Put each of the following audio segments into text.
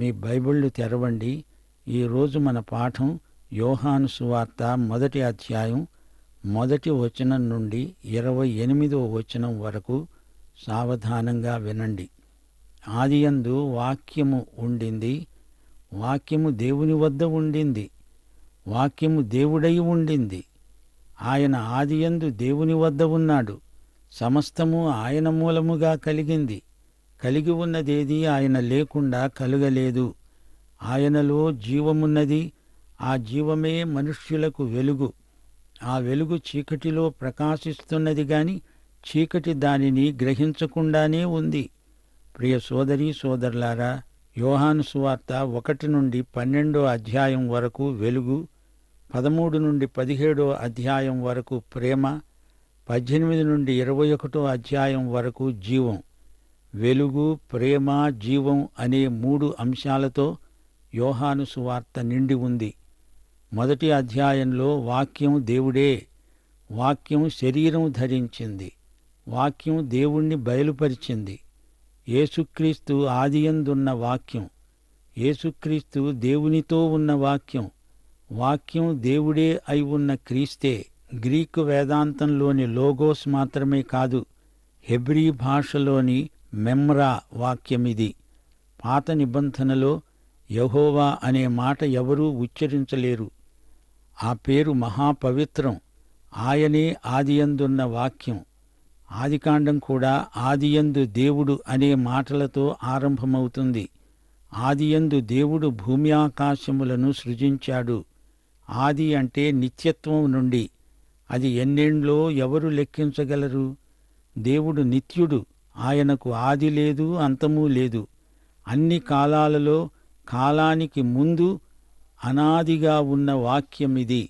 మీ బైబిళ్ళు తెరవండి. ఈరోజు మన పాఠం యోహాను సువార్త మొదటి అధ్యాయం మొదటి వచనం నుండి ఇరవై ఎనిమిదో వచనం వరకు సావధానంగా వినండి. ఆదియందు వాక్యము ఉండింది. వాక్యము దేవుని వద్ద ఉండింది. వాక్యము దేవుడై ఉండింది. ఆయన ఆదియందు దేవుని వద్ద ఉన్నాడు. సమస్తము ఆయన మూలముగా కలిగింది. కలిగి ఉన్నదేది ఆయన లేకుండా కలుగలేదు. ఆయనలో జీవమున్నది ఆ జీవమే మనుష్యులకు వెలుగు. ఆ వెలుగు చీకటిలో ప్రకాశిస్తున్నది గాని చీకటి దానిని గ్రహించకుండానే ఉంది. ప్రియ సోదరీ సోదరులారా యోహాను సువార్త ఒకటి నుండి పన్నెండో అధ్యాయం వరకు వెలుగు పదమూడు నుండి పదిహేడో అధ్యాయం వరకు ప్రేమ పద్దెనిమిది నుండి ఇరవై ఒకటో అధ్యాయం వరకు జీవం. వెలుగు ప్రేమ జీవం అనే మూడు అంశాలతో యోహాను సువార్త నిండి ఉంది. మొదటి అధ్యాయంలో వాక్యం దేవుడే వాక్యం శరీరం ధరించింది వాక్యం దేవుణ్ణి బయలుపరిచింది. ఏసుక్రీస్తు ఆదియందున్న వాక్యం ఏసుక్రీస్తు దేవునితో ఉన్న వాక్యం వాక్యం దేవుడే అయి ఉన్న క్రీస్తే గ్రీకు వేదాంతంలోని లోగోస్ మాత్రమే కాదు హెబ్రీ భాషలోని మెమ్రా వాక్యమిది. పాత నిబంధనలో యహోవా అనే మాట ఎవరూ ఉచ్చరించలేరు. ఆ పేరు మహాపవిత్రం. ఆయనే ఆదియందున్న వాక్యం. ఆదికాండం కూడా ఆదియందు దేవుడు అనే మాటలతో ఆరంభమవుతుంది. ఆదియందు దేవుడు భూమి ఆకాశములను సృజించాడు. ఆది అంటే నిత్యత్వం నుండి. అది ఎన్నేండ్లో ఎవరు లెక్కించగలరు? దేవుడు నిత్యుడు. ఆయనకు ఆది లేదు అంతమూ లేదు. అన్ని కాలాలలో కాలానికి ముందు అనాదిగా ఉన్న వాక్యమిది.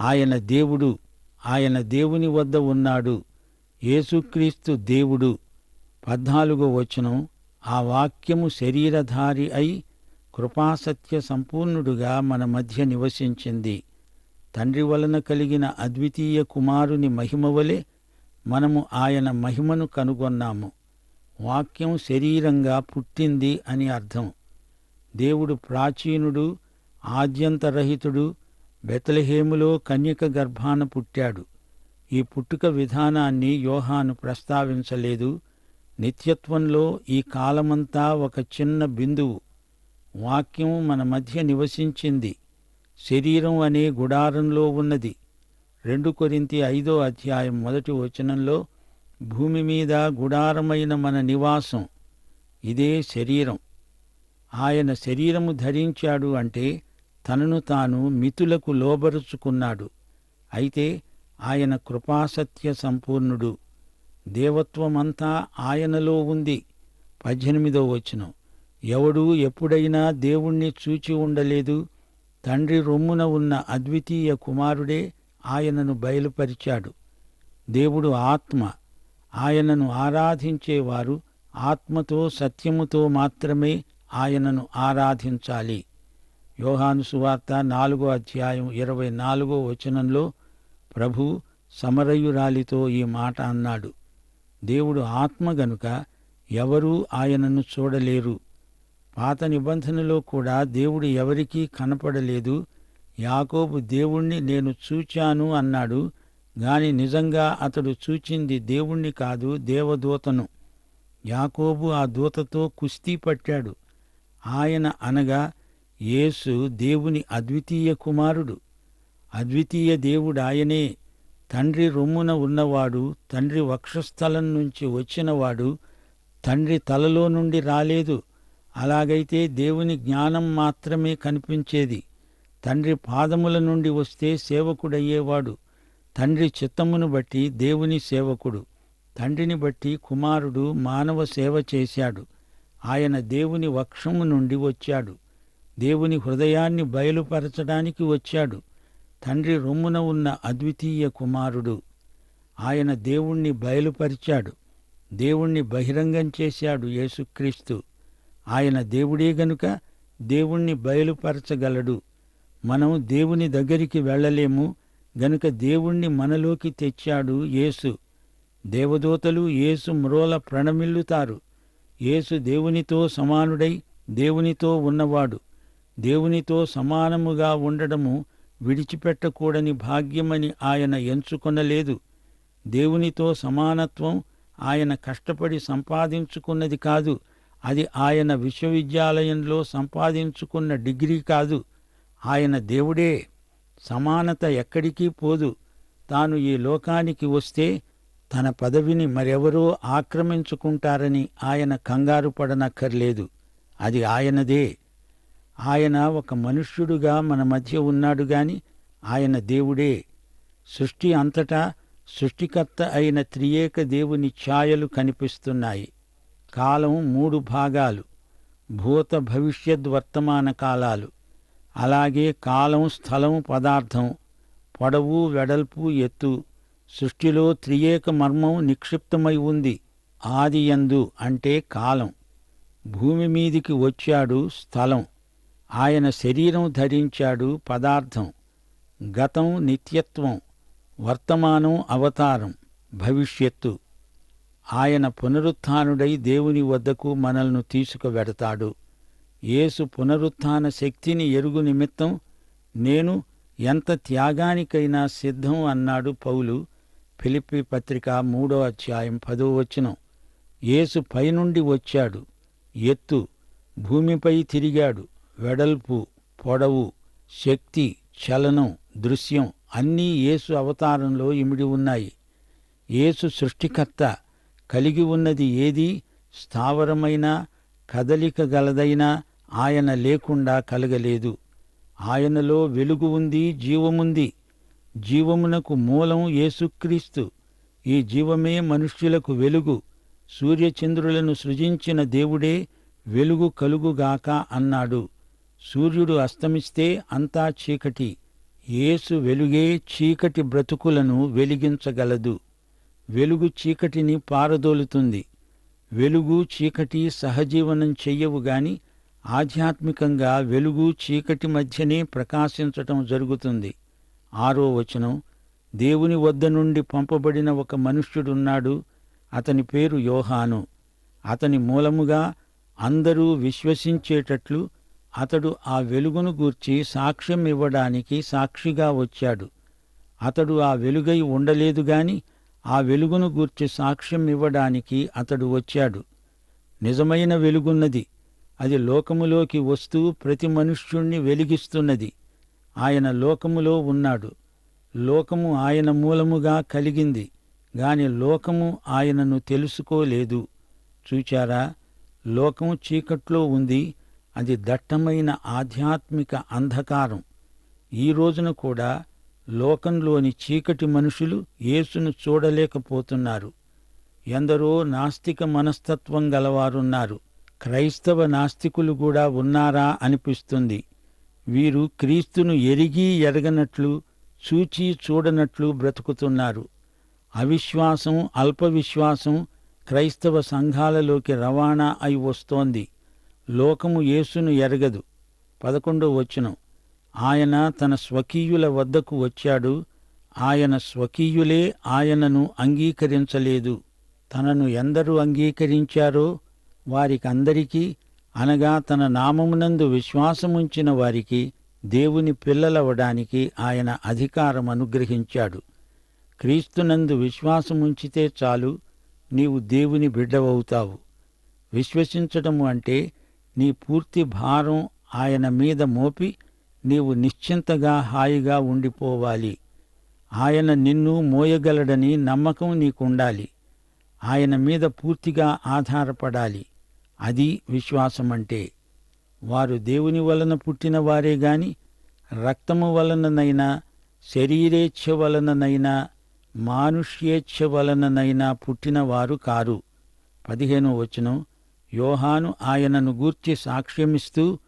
ఆయన దేవుడు ఆయన దేవుని వద్ద ఉన్నాడు. యేసుక్రీస్తు దేవుడు. పద్నాలుగో వచనం ఆ వాక్యము శరీరధారి అయి కృపాసత్య సంపూర్ణుడుగా మన మధ్య నివసించింది. తండ్రి వలన కలిగిన అద్వితీయ కుమారుని మహిమ వలె మనము ఆయన మహిమను కనుగొన్నాము. వాక్యం శరీరంగా పుట్టింది అని అర్థం. దేవుడు ప్రాచీనుడు ఆద్యంతరహితుడు బెతలహేములో కన్యక గర్భాన పుట్టాడు. ఈ పుట్టుక విధానాన్ని యోహాను ప్రస్తావించలేదు. నిత్యత్వంలో ఈ కాలమంతా ఒక చిన్న బిందువు. వాక్యం మన మధ్య నివసించింది. శరీరం అనే గుడారంలో ఉన్నది. రెండు కొరింతి ఐదో అధ్యాయం మొదటి వచనంలో భూమి మీద గుడారమైన మన నివాసం. ఇదే శరీరం. ఆయన శరీరము ధరించాడు అంటే తనను తాను మితులకు లోబరుచుకున్నాడు. అయితే ఆయన కృపాసత్య సంపూర్ణుడు. దేవత్వమంతా ఆయనలో ఉంది. పద్దెనిమిదో వచనం. ఎవడూ ఎప్పుడైనా దేవుణ్ణి చూచి ఉండలేదు. తండ్రి రొమ్మున ఉన్న అద్వితీయ కుమారుడే ఆయనను బయలుపరిచాడు. దేవుడు ఆత్మ. ఆయనను ఆరాధించేవారు ఆత్మతో సత్యముతో మాత్రమే ఆయనను ఆరాధించాలి. యోహాను సువార్త నాలుగో అధ్యాయం ఇరవై నాలుగో వచనంలో ప్రభు సమరయురాలితో ఈ మాట అన్నాడు. దేవుడు ఆత్మ గనుక ఎవరూ ఆయనను చూడలేరు. పాత నిబంధనలో కూడా దేవుడు ఎవరికీ కనపడలేదు. యాకోబు దేవుణ్ణి నేను చూచాను అన్నాడు. గాని నిజంగా అతడు చూచింది దేవుణ్ణి కాదు దేవదూతను. యాకోబు ఆ దూతతో కుస్తీ పట్టాడు. ఆయన అనగా యేసు దేవుని అద్వితీయ కుమారుడు. అద్వితీయ దేవుడు ఆయనే తండ్రి రొమ్మున ఉన్నవాడు తండ్రి వక్షస్థలం నుంచి వచ్చినవాడు తండ్రి తలలో నుండి రాలేదు. అలాగైతే దేవుని జ్ఞానం మాత్రమే కనిపించేది. తండ్రి పాదముల నుండి వస్తే సేవకుడయ్యేవాడు. తండ్రి చిత్తమును బట్టి దేవుని సేవకుడు. తండ్రిని బట్టి కుమారుడు మానవ సేవ చేశాడు. ఆయన దేవుని వక్షము నుండి వచ్చాడు. దేవుని హృదయాన్ని బయలుపరచడానికి వచ్చాడు. తండ్రి రొమ్మున ఉన్న అద్వితీయ కుమారుడు. ఆయన దేవుణ్ణి బయలుపరిచాడు. దేవుణ్ణి బహిరంగం చేశాడు యేసుక్రీస్తు. ఆయన దేవుడే గనుక దేవుణ్ణి బయలుపరచగలడు. మనం దేవుని దగ్గరికి వెళ్ళలేము. గనుక దేవుణ్ణి మనలోకి తెచ్చాడు యేసు. దేవదూతలు యేసు మ్రోల ప్రణమిల్లుతారు. యేసు దేవునితో సమానుడై దేవునితో ఉన్నవాడు. దేవునితో సమానముగా ఉండడము విడిచిపెట్టకూడని భాగ్యమని ఆయన ఎంచుకొనలేదు. దేవునితో సమానత్వం ఆయన కష్టపడి సంపాదించుకున్నది కాదు. అది ఆయన విశ్వవిద్యాలయంలో సంపాదించుకున్న డిగ్రీ కాదు. ఆయన దేవుడే. సమానత ఎక్కడికి పోదు. తాను ఈ లోకానికి వస్తే తన పదవిని మరెవరో ఆక్రమించుకుంటారని ఆయన కంగారు పడనక్కర్లేదు. అది ఆయనదే. ఆయన ఒక మనుష్యుడుగా మన మధ్య ఉన్నాడు గాని ఆయన దేవుడే. సృష్టి అంతటా సృష్టికర్త అయిన త్రియేక దేవుని ఛాయలు కనిపిస్తున్నాయి. కాలం మూడు భాగాలు. భూత భవిష్యత్ వర్తమాన కాలాలు. అలాగే కాలం స్థలం పదార్థం పొడవు వెడల్పు ఎత్తు సృష్టిలో త్రియేక మర్మం నిక్షిప్తమై ఉంది. ఆదియందు అంటే కాలం. భూమి మీదికి వచ్చాడు స్థలం. ఆయన శరీరం ధరించాడు పదార్థం. గతం నిత్యత్వం. వర్తమానం అవతారం. భవిష్యత్తు. ఆయన పునరుత్థానుడై దేవుని వద్దకు మనల్ని తీసుకువెడతాడు. యేసు పునరుత్థాన శక్తిని ఎరుగు నిమిత్తం నేను ఎంత త్యాగానికైనా సిద్ధం అన్నాడు పౌలు. ఫిలిప్పి పత్రిక మూడో అధ్యాయం పదో వచనం. యేసు పైనుండి వచ్చాడు. ఎత్తు భూమిపై తిరిగాడు. వెడల్పు పొడవు శక్తి చలనం దృశ్యం అన్నీ యేసు అవతారంలో ఇమిడి ఉన్నాయి. యేసు సృష్టికర్త కలిగి ఉన్నది ఏది? స్థావరమైన కదలిక గలదైనా ఆయన లేకుండా కలగలేదు. ఆయనలో వెలుగు ఉంది జీవముంది. జీవమునకు మూలం యేసుక్రీస్తు. ఈ జీవమే మనుష్యులకు వెలుగు. సూర్యచంద్రులను సృజించిన దేవుడే వెలుగు కలుగుగాక అన్నాడు. సూర్యుడు అస్తమిస్తే అంతా చీకటి. యేసు వెలుగే చీకటి బ్రతుకులను వెలిగించగలదు. వెలుగు చీకటిని పారదోలుతుంది. వెలుగు చీకటి సహజీవనం చెయ్యవు గాని ఆధ్యాత్మికంగా వెలుగు చీకటి మధ్యనే ప్రకాశించటం జరుగుతుంది. ఆరో వచనం దేవుని వద్ద నుండి పంపబడిన ఒక మనుష్యుడున్నాడు అతని పేరు యోహాను. అతని మూలముగా అందరూ విశ్వసించేటట్లు అతడు ఆ వెలుగును గూర్చి సాక్ష్యం ఇవ్వడానికి సాక్షిగా వచ్చాడు. అతడు ఆ వెలుగై ఉండలేదు గాని ఆ వెలుగును గూర్చి సాక్ష్యం ఇవ్వడానికి అతడు వచ్చాడు. నిజమైన వెలుగున్నది. అది లోకములోకి వస్తూ ప్రతి మనుష్యుణ్ణి వెలిగిస్తున్నది. ఆయన లోకములో ఉన్నాడు. లోకము ఆయన మూలముగా కలిగింది గాని లోకము ఆయనను తెలుసుకోలేదు. చూచారా? లోకము చీకట్లో ఉంది. అది దట్టమైన ఆధ్యాత్మిక అంధకారం. ఈ రోజున కూడా లోకంలోని చీకటి మనుషులు యేసును చూడలేకపోతున్నారు. ఎందరో నాస్తిక మనస్తత్వం గలవారున్నారు. క్రైస్తవ నాస్తికులు కూడా ఉన్నారా అనిపిస్తుంది. వీరు క్రీస్తును ఎరిగి ఎరగనట్లు చూచి చూడనట్లు బ్రతుకుతున్నారు. అవిశ్వాసం అల్పవిశ్వాసం క్రైస్తవ సంఘాలలోకి రవాణా అయి వస్తోంది. లోకము యేసును ఎరగదు. పదకొండో వచనం. ఆయన తన స్వకీయుల వద్దకు వచ్చాడు. ఆయన స్వకీయులే ఆయనను అంగీకరించలేదు. తనను ఎందరు అంగీకరించారో వారికందరికీ అనగా తన నామమునందు విశ్వాసముంచిన వారికి దేవుని పిల్లలవడానికి ఆయన అధికారం అనుగ్రహించాడు క్రీస్తునందు విశ్వాసముంచితే చాలు నీవు దేవుని బిడ్డవవుతావు. విశ్వసించటము అంటే నీ పూర్తి భారం ఆయన మీద మోపి నీవు నిశ్చింతగా హాయిగా ఉండిపోవాలి. ఆయన నిన్ను మోయగలడని నమ్మకం నీకుండాలి. ఆయన మీద పూర్తిగా ఆధారపడాలి. అది విశ్వాసమంటే వారు దేవుని వలన పుట్టిన వారే గాని రక్తము వలననైనా శరీరేచ్ఛ వలననైనా మానుష్యేచ్ఛ వలననైనా పుట్టినవారు కారు. పదిహేనో వచనం. యోహాను ఆయనను గూర్చి సాక్ష్యమిస్తూ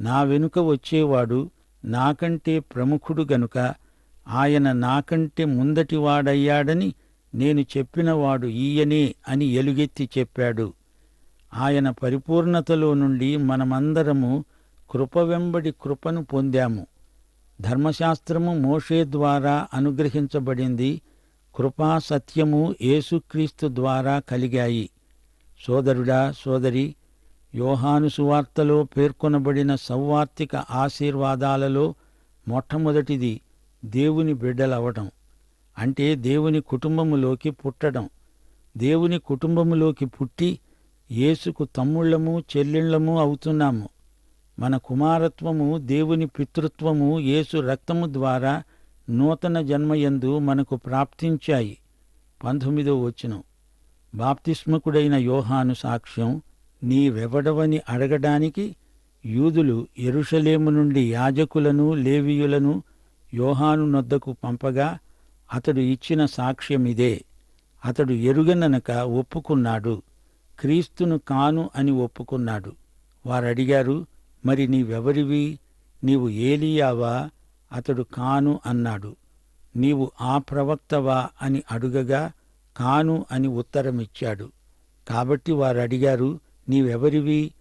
నా వెనుక వచ్చేవాడు నాకంటే ప్రముఖుడు గనుక ఆయన నాకంటే ముందటివాడయ్యాడని నేను చెప్పినవాడు ఈయనే అని ఎలుగెత్తి చెప్పాడు. ఆయన పరిపూర్ణతలో నుండి మనమందరము కృప వెంబడి కృపను పొందాము. ధర్మశాస్త్రము మోషే ద్వారా అనుగ్రహించబడింది. కృపా సత్యము యేసుక్రీస్తు ద్వారా కలిగాయి. సోదరుడా సోదరి యోహాను సువార్తలో పేర్కొనబడిన సౌవార్తిక ఆశీర్వాదాలలో మొట్టమొదటిది దేవుని బిడ్డలవటం. అంటే దేవుని కుటుంబములోకి పుట్టడం. దేవుని కుటుంబములోకి పుట్టి యేసుకు తమ్ముళ్ళము చెల్లెళ్ళము అవుతున్నాము. మన కుమారత్వము దేవుని పితృత్వము యేసు రక్తము ద్వారా నూతన జన్మయందు మనకు ప్రాప్తించాయి. పంతొమ్మిదో వచనం. బాప్తిస్మకుడైన యోహాను సాక్ష్యం నీవెవడవని అడగడానికి యూదులు ఎరుషలేము నుండి యాజకులను లేవీయులను యోహాను నొద్దకు పంపగా అతడు ఇచ్చిన సాక్ష్యమిదే. అతడు ఎరుగననక ఒప్పుకున్నాడు. క్రీస్తును కాను అని ఒప్పుకున్నాడు. వారడిగారు మరి నీవెవరివి? నీవు ఏలియావా? అతడు కాను అన్నాడు. నీవు ఆ ప్రవక్తవా? అని అడుగగా కాను అని ఉత్తరమిచ్చాడు. కాబట్టి వారడిగారు నీవెవరివి?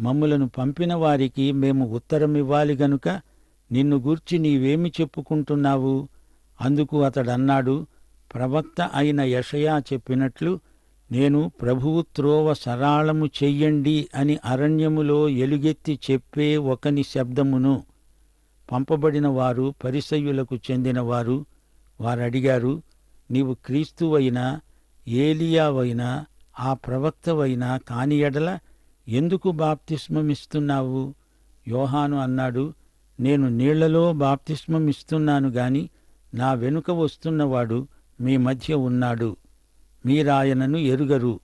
మమ్ములను పంపిన వారికి మేము ఉత్తరమివ్వాలి గనుక నిన్ను గూర్చి నీవేమి చెప్పుకుంటున్నావు? అందుకు అతడన్నాడు ప్రవక్త అయిన యషయా చెప్పినట్లు నేను ప్రభువు త్రోవ సరాళము చెయ్యండి అని అరణ్యములో ఎలుగెత్తి చెప్పే ఒకని శబ్దమును పంపబడిన వారు పరిసయ్యులకు చెందినవారు వారడిగారు నీవు క్రీస్తువైనా ఏలియావైనా ఆ ప్రవక్తవైనా కాని ఎడల ఎందుకు బాప్తిస్మమిస్తున్నావు? యోహాను అన్నాడు నేను నీళ్ళలో బాప్తిస్మమిస్తున్నాను గాని నా వెనుక వస్తున్నవాడు మీ మధ్య ఉన్నాడు. మీరాయనను ఎరుగరు.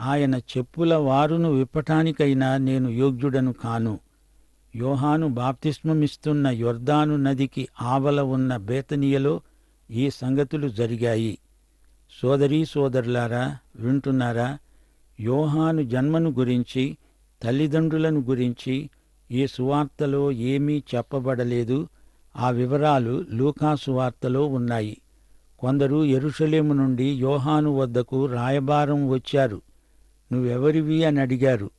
ఆయన చెప్పుల వారును విప్పటానికైనా నేను యోగ్యుడను కాను. యోహాను బాప్తిస్మమిస్తున్న యొర్దాను నదికి ఆవల ఉన్న బేతనియలో ఈ సంగతులు జరిగాయి. సోదరీ సోదరులారా వింటున్నారా? యోహాను జన్మను గురించి తల్లిదండ్రులను గురించి ఈ సువార్తలో ఏమీ చెప్పబడలేదు. ఆ వివరాలు లూకాసువార్తలో ఉన్నాయి. కొందరు ఎరుషలేము నుండి యోహాను వద్దకు రాయబారం వచ్చారు. నువ్వెవరివి అని అడిగారు.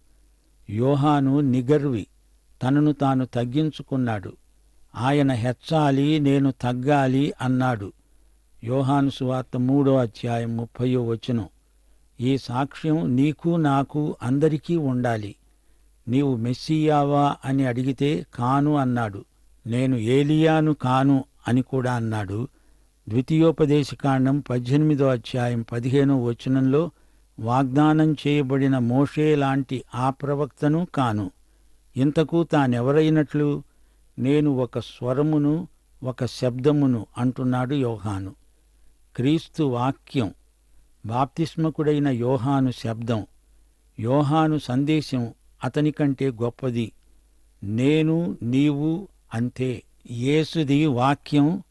యోహాను నిగర్వి తనను తాను తగ్గించుకున్నాడు. ఆయన హెచ్చాలి నేను తగ్గాలి అన్నాడు. యోహాను సువార్త మూడో అధ్యాయం ముప్పయో వచనం. ఈ సాక్ష్యం నీకు నాకు అందరికీ ఉండాలి. నీవు మెస్సియావా అని అడిగితే కాను అన్నాడు. నేను ఏలియాను కాను అని కూడా అన్నాడు. ద్వితీయోపదేశకాండం పద్దెనిమిదో అధ్యాయం పదిహేనో వచనంలో వాగ్దానం చేయబడిన మోషే లాంటి ఆ ప్రవక్తను కాను. ఇంతకు తానెవరైనట్లు? నేను ఒక స్వరమును ఒక శబ్దమును అంటున్నాడు యోహాను. క్రీస్తు వాక్యం. బాప్తిస్మకుడైన యోహాను శబ్దం. యోహాను సందేశం అతని కంటే గొప్పది. నేను నీవు అంతే. యేసుది వాక్యం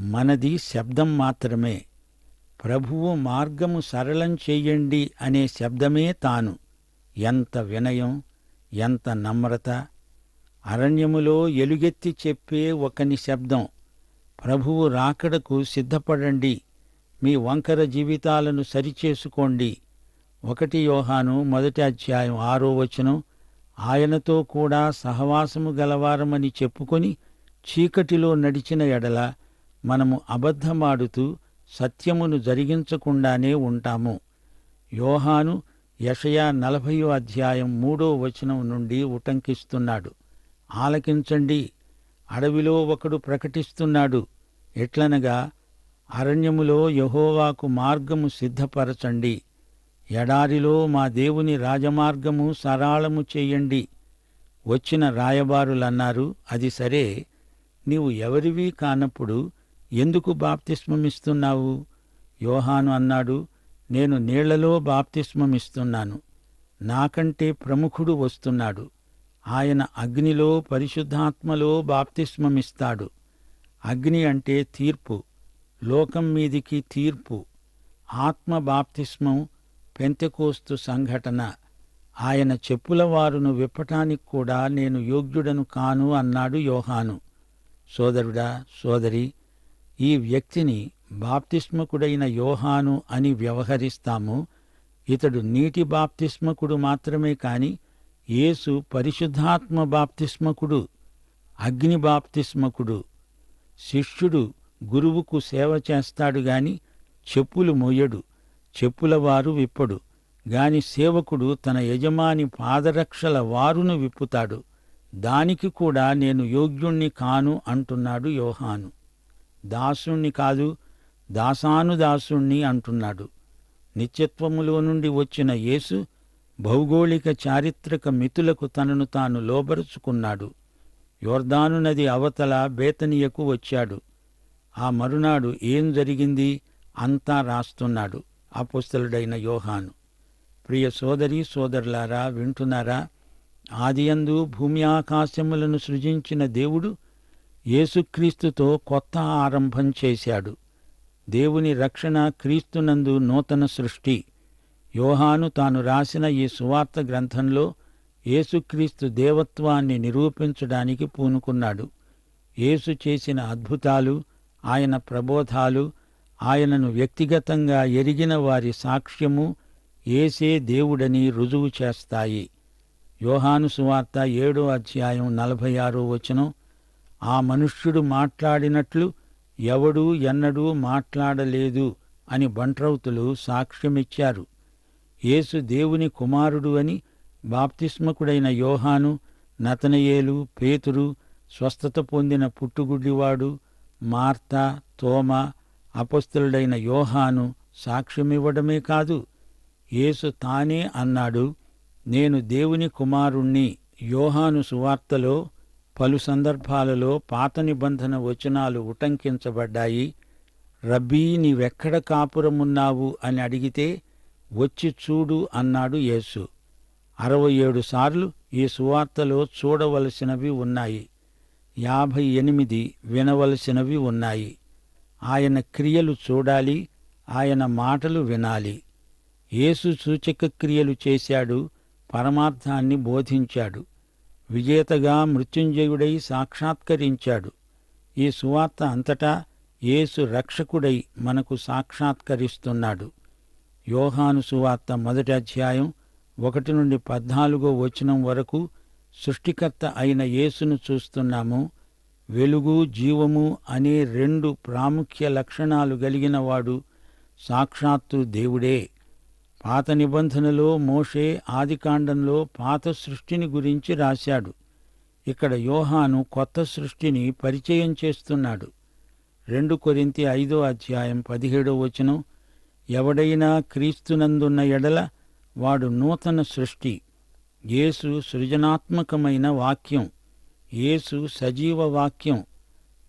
మనది శబ్దం మాత్రమే. ప్రభువు మార్గము సరళం చెయ్యండి అనే శబ్దమే తాను. ఎంత వినయం ఎంత నమ్రత. అరణ్యములో ఎలుగెత్తి చెప్పే ఒకని శబ్దం. ప్రభువు రాకడకు సిద్ధపడండి. మీ వంకర జీవితాలను సరిచేసుకోండి. ఒకటి యోహాను మొదటి అధ్యాయం ఆరో వచనం. ఆయనతో కూడా సహవాసము గలవారమని చెప్పుకొని చీకటిలో నడిచిన ఎడల మనము అబద్ధమాడుతూ సత్యమును జరిగించకుండానే ఉంటాము. యోహాను యషయా నలభయో అధ్యాయం మూడో వచనం నుండి ఉటంకిస్తున్నాడు. ఆలకించండి. అడవిలో ఒకడు ప్రకటిస్తున్నాడు. ఎట్లనగా అరణ్యములో యహోవాకు మార్గము సిద్ధపరచండి. ఎడారిలో మా దేవుని రాజమార్గము సరాళము చేయండి. వచ్చిన రాయబారులన్నారు అది సరే నీవు ఎవరివి కానప్పుడు ఎందుకు బాప్తిస్మమిస్తున్నావు? యోహాను అన్నాడు నేను నీళ్ళలో బాప్తిస్మమిస్తున్నాను. నాకంటే ప్రముఖుడు వస్తున్నాడు. ఆయన అగ్నిలో పరిశుద్ధాత్మలో బాప్తిస్మమిస్తాడు. అగ్ని అంటే తీర్పు లోకం మీదికి తీర్పు ఆత్మ బాప్తిస్మం పెంతెకోస్తు సంఘటన. ఆయన చెప్పుల వారును విప్పటానికి కూడా నేను యోగ్యుడను కాను అన్నాడు యోహాను. సోదరుడా సోదరి ఈ వ్యక్తిని బాప్తిస్మకుడైన యోహాను అని వ్యవహరిస్తాము. ఇతడు నీటి బాప్తిస్మకుడు మాత్రమే కాని యేసు పరిశుద్ధాత్మ బాప్తిస్మకుడు అగ్ని బాప్తిస్మకుడు శిష్యుడు గురువుకు సేవ చేస్తాడు గాని చెప్పులు మోయడు చెప్పులవారు విప్పడు గాని సేవకుడు తన యజమాని పాదరక్షల వారును విప్పుతాడు. దానికి కూడా నేను యోగ్యుణ్ణి కాను అంటున్నాడు యోహాను. దాసుణ్ణి కాదు దాసానుదాసుణ్ణి అంటున్నాడు. నిత్యత్వములో నుండి వచ్చిన యేసు భౌగోళిక చారిత్రక మితులకు తనను తాను లోబరుచుకున్నాడు. యోర్దాను నది అవతల బేతనియకు వచ్చాడు. ఆ మరునాడు ఏం జరిగింది? అంతా రాస్తున్నాడు అపుస్తలుడైన యోహాను. ప్రియ సోదరి సోదరులారా వింటున్నారా? ఆదియందు భూమి ఆకాశములను సృజించిన దేవుడు యేసుక్రీస్తుతో కొత్త ఆరంభం చేశాడు. దేవుని రక్షణ క్రీస్తునందు నూతన సృష్టి. యోహాను తాను రాసిన ఈ సువార్త గ్రంథంలో యేసుక్రీస్తు దేవత్వాన్ని నిరూపించడానికి పూనుకున్నాడు. యేసు చేసిన అద్భుతాలు ఆయన ప్రబోధాలు ఆయనను వ్యక్తిగతంగా ఎరిగిన వారి సాక్ష్యము ఏసే దేవుడని రుజువు చేస్తాయి. యోహాను సువార్త ఏడో అధ్యాయం నలభై ఆరో వచనం ఆ మనుష్యుడు మాట్లాడినట్లు ఎవడూ ఎన్నడూ మాట్లాడలేదు అని బంట్రౌతులు సాక్ష్యమిచ్చారు. యేసు దేవుని కుమారుడు అని బాప్తిస్మకుడైన యోహాను నతనయేలు పేతురు స్వస్థత పొందిన పుట్టుగుడ్డివాడు మార్తా తోమ అపస్తులుడైన యోహాను సాక్ష్యమివ్వడమే కాదు యేసు తానే అన్నాడు నేను దేవుని కుమారుణ్ణి. యోహాను సువార్తలో పలు సందర్భాలలో పాత నిబంధన వచనాలు ఉటంకించబడ్డాయి. రబ్బీ నీవెక్కడ కాపురమున్నావు? అని అడిగితే వచ్చి చూడు అన్నాడు యేసు. అరవై ఏడు సార్లు ఈ సువార్తలో చూడవలసినవి ఉన్నాయి. యాభై ఎనిమిది వినవలసినవి ఉన్నాయి. ఆయన క్రియలు చూడాలి ఆయన మాటలు వినాలి. యేసు సూచక క్రియలు చేశాడు పరమార్థాన్ని బోధించాడు. విజేతగా మృత్యుంజయుడై సాక్షాత్కరించాడు. ఈ సువార్త అంతటా యేసు రక్షకుడై మనకు సాక్షాత్కరిస్తున్నాడు. యోహాను సువార్త మొదటి అధ్యాయం ఒకటి నుండి పద్నాలుగో వచనం వరకు సృష్టికర్త అయిన యేసును చూస్తున్నాము. వెలుగు జీవము అనే రెండు ప్రాముఖ్య లక్షణాలు కలిగినవాడు సాక్షాత్తు దేవుడే. పాత నిబంధనలో మోషే ఆదికాండంలో పాత సృష్టిని గురించి రాశాడు. ఇక్కడ యోహాను కొత్త సృష్టిని పరిచయం చేస్తున్నాడు. రెండు కొరింతి ఐదో అధ్యాయం పదిహేడో వచనం ఎవడైనా క్రీస్తునందున్న ఎడల వాడు నూతన సృష్టి యేసు సృజనాత్మకమైన వాక్యం యేసు సజీవ వాక్యం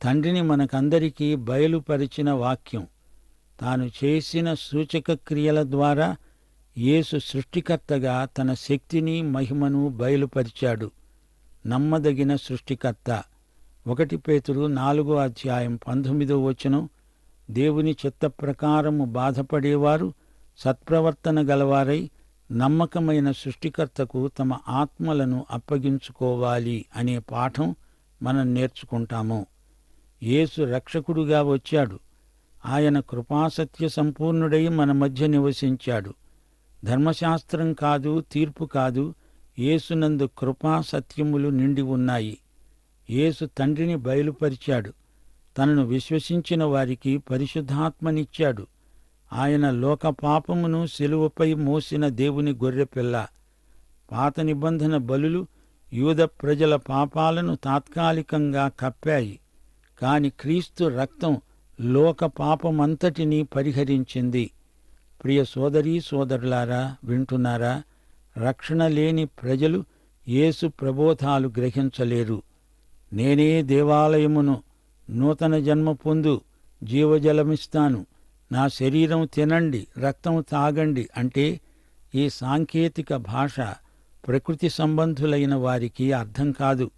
తండ్రిని మనకందరికీ బయలుపరిచిన వాక్యం. తాను చేసిన సూచక క్రియల ద్వారా యేసు సృష్టికర్తగా తన శక్తిని మహిమను బయలుపరిచాడు. నమ్మదగిన సృష్టికర్త. ఒకటి పేతురు నాలుగో అధ్యాయం పంతొమ్మిదో వచనం. దేవుని చిత్త ప్రకారము బాధపడేవారు సత్ప్రవర్తన గలవారై నమ్మకమైన సృష్టికర్తకు తమ ఆత్మలను అప్పగించుకోవాలి అనే పాఠం మనం నేర్చుకుంటాము. యేసు రక్షకుడుగా వచ్చాడు. ఆయన కృపాసత్య సంపూర్ణుడై మన మధ్య నివసించాడు. ధర్మశాస్త్రం కాదు తీర్పు కాదు యేసునందు కృపా సత్యములు నిండి ఉన్నాయి. యేసు తండ్రిని బయలుపరిచాడు. తనను విశ్వసించిన వారికి పరిశుద్ధాత్మనిచ్చాడు. ఆయన లోక పాపమును శిలువపై మోసిన దేవుని గొర్రెపిల్ల పాత నిబంధన బలులు యూద ప్రజల పాపాలను తాత్కాలికంగా కప్పాయి. కాని క్రీస్తు రక్తం లోక పాపమంతటినీ పరిహరించింది. ప్రియ సోదరీ సోదరులారా వింటున్నారా? రక్షణ లేని ప్రజలు యేసు ప్రబోధాలు గ్రహించలేరు. నేనే దేవాలయమును నూతన జన్మ పొందు జీవజలమిస్తాను. నా శరీరం తినండి రక్తం తాగండి అంటే ఈ సాంకేతిక భాష ప్రకృతి సంబంధులైన వారికి అర్థం కాదు.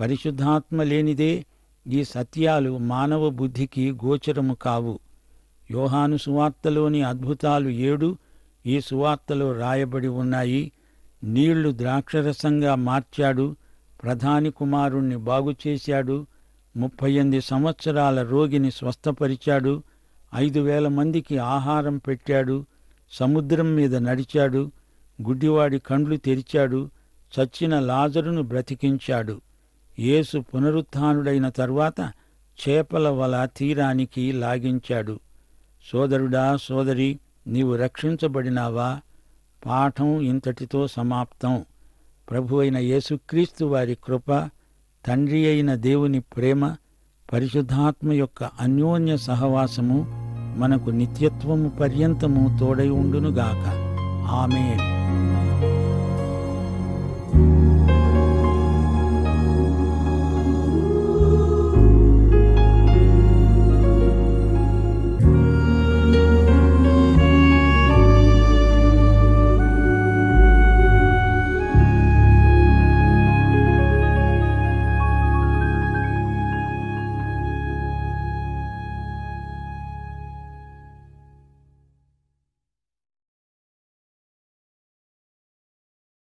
పరిశుద్ధాత్మ లేనిదే ఈ సత్యాలు మానవ బుద్ధికి గోచరము కావు. యోహాను సువార్తలోని అద్భుతాలు ఏడు ఈ సువార్తలో రాయబడి ఉన్నాయి. నీళ్ళు ద్రాక్షరసంగా మార్చాడు ప్రధాని కుమారుణ్ణి బాగుచేశాడు ముప్పై ఎనిమిది సంవత్సరాల రోగిని స్వస్థపరిచాడు ఐదు వేల మందికి ఆహారం పెట్టాడు సముద్రం మీద నడిచాడు గుడ్డివాడి కండ్లు తెరిచాడు చచ్చిన లాజరును బ్రతికించాడు. యేసు పునరుత్థానుడైన తర్వాత చేపల వల తీరానికి లాగించాడు. సోదరుడా సోదరి నీవు రక్షించబడినావా? పాఠం ఇంతటితో సమాప్తం. ప్రభు అయిన యేసుక్రీస్తు వారి కృప తండ్రి అయిన దేవుని ప్రేమ పరిశుద్ధాత్మ యొక్క అన్యోన్య సహవాసము మనకు నిత్యత్వము పర్యంతము తోడై ఉండునుగాక. ఆమె